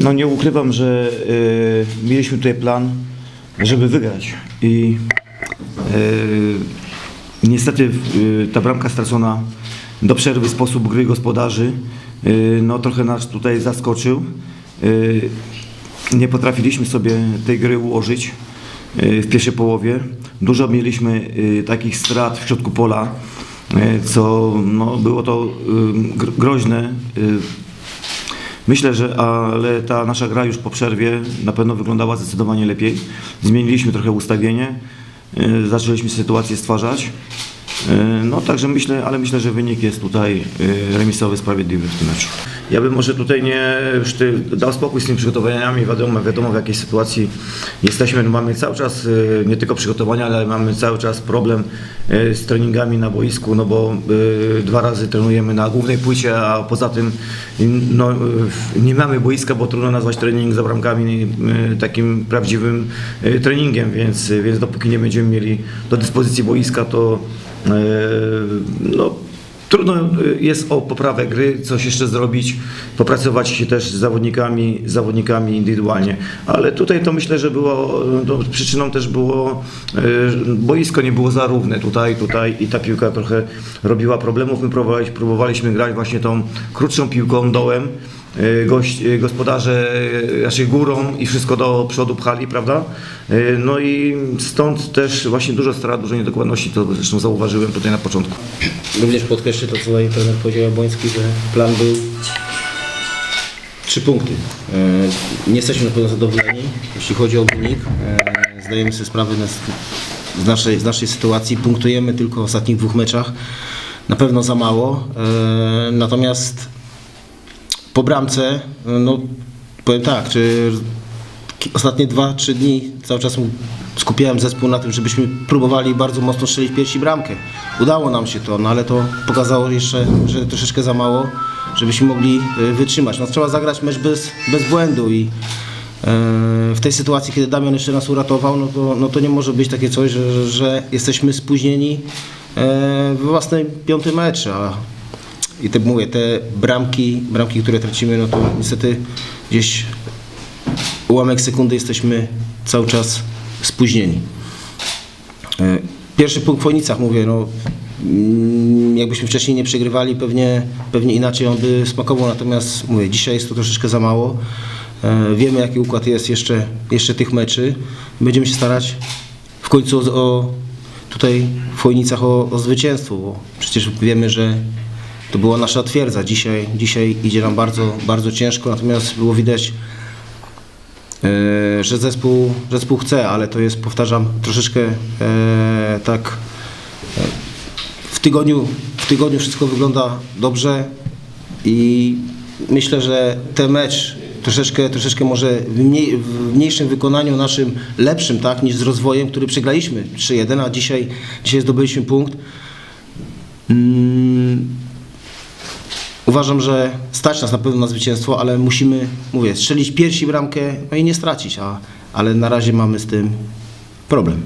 No nie ukrywam, że y, mieliśmy tutaj plan, żeby wygrać i y, niestety y, ta bramka stracona do przerwy sposób gry gospodarzy y, no trochę nas tutaj zaskoczył. Y, nie potrafiliśmy sobie tej gry ułożyć w pierwszej połowie. Dużo mieliśmy y, takich strat w środku pola, y, co no, było to y, gr- groźne. y, Myślę, że ale ta nasza gra już po przerwie na pewno wyglądała zdecydowanie lepiej. Zmieniliśmy trochę ustawienie, y, zaczęliśmy sytuację stwarzać. Y, No także myślę, ale myślę, że wynik jest tutaj y, remisowy, sprawiedliwy w tym meczu. Ja bym może tutaj nie dał spokój z tymi przygotowaniami, wiadomo, wiadomo w jakiej sytuacji jesteśmy. Mamy cały czas y, nie tylko przygotowania, ale mamy cały czas problem y, z treningami na boisku, no bo y, dwa razy trenujemy na głównej płycie, a poza tym no, nie mamy boiska, bo trudno nazwać trening za bramkami takim prawdziwym treningiem, więc, więc dopóki nie będziemy mieli do dyspozycji boiska, to no, Trudno y, jest o poprawę gry, coś jeszcze zrobić, popracować się też z zawodnikami, zawodnikami indywidualnie. Ale tutaj to myślę, że było, y, przyczyną też było, y, boisko nie było za równe tutaj, tutaj i ta piłka trochę robiła problemów. My próbowaliśmy, próbowaliśmy grać właśnie tą krótszą piłką dołem, gość, y, gospodarze y, raczej górą i wszystko do przodu pchali, prawda? No i stąd też właśnie dużo strat, dużo niedokładności, to zresztą zauważyłem tutaj na początku. Również podkreślę to, co trener powiedział Jabłoński, że plan był trzy punkty. E, Nie jesteśmy na pewno zadowoleni, jeśli chodzi o wynik. E, Zdajemy sobie sprawę z- naszej, z naszej sytuacji. Punktujemy tylko w ostatnich dwóch meczach. Na pewno za mało. E, Natomiast po bramce, no powiem tak, czy ostatnie dwa, trzy dni cały czas skupiałem zespół na tym, żebyśmy próbowali bardzo mocno strzelić pierwsi bramkę. Udało nam się to, no ale to pokazało jeszcze, że troszeczkę za mało, żebyśmy mogli y, wytrzymać. No trzeba zagrać mecz bez, bez błędu i e, w tej sytuacji, kiedy Damian jeszcze nas uratował, no to, no to nie może być takie coś, że, że jesteśmy spóźnieni e, we własnym piątym mecz, a i te mówię, te bramki, bramki, które tracimy, no to niestety gdzieś ułamek sekundy jesteśmy cały czas spóźnieni. E, Pierwszy punkt w Chojnicach, mówię, no mm, jakbyśmy wcześniej nie przegrywali, pewnie, pewnie inaczej on by smakował, natomiast mówię, dzisiaj jest to troszeczkę za mało. E, Wiemy jaki układ jest jeszcze, jeszcze tych meczy. Będziemy się starać w końcu o, tutaj w Chojnicach o, o zwycięstwo, bo przecież wiemy, że to była nasza twierdza. Dzisiaj, dzisiaj idzie nam bardzo, bardzo ciężko, natomiast było widać e, że zespół, zespół chce, ale to jest, powtarzam, troszeczkę e, tak e, w tygodniu, w tygodniu wszystko wygląda dobrze i myślę, że ten mecz troszeczkę, troszeczkę może w, mniej, w mniejszym wykonaniu naszym lepszym, tak, niż z rozwojem, który przegraliśmy 3-1, a dzisiaj, dzisiaj zdobyliśmy punkt. Mm, Uważam, że stać nas na pewno na zwycięstwo, ale musimy, mówię, strzelić pierwsi bramkę, no i nie stracić, a, ale na razie mamy z tym problem.